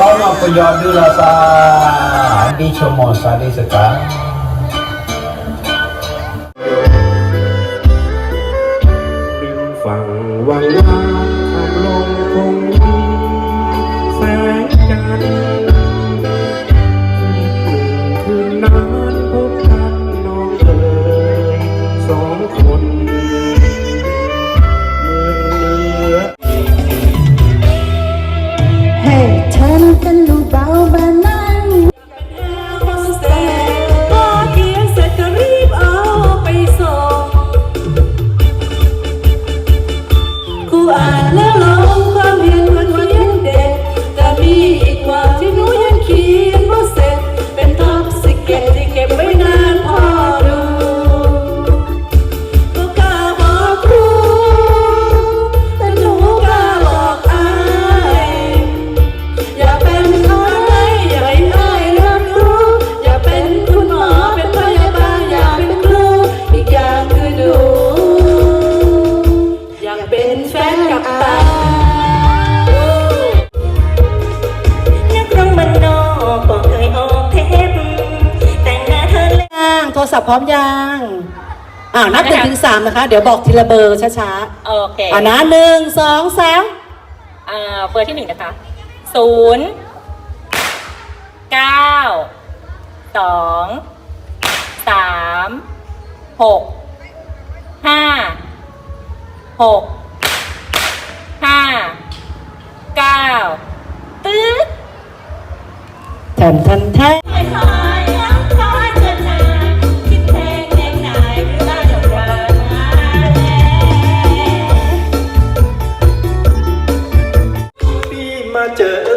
ต้องเอาประยชน์ดูแลซาดีชมอสาดิสกา ไม่นานพอ ศัพท์พร้อมยังอ่านับหนึ่งถึงสามนะคะ เดี๋ยวบอกทีละเบอร์ช้าโอเคๆอ่านะหนึ่งสองสามอ่าเบอร์ที่หนึ่งนะคะศูนย์เก้าสองสามหกห้าหกห้าเก้าตืดแทนแทนแทน ちゃ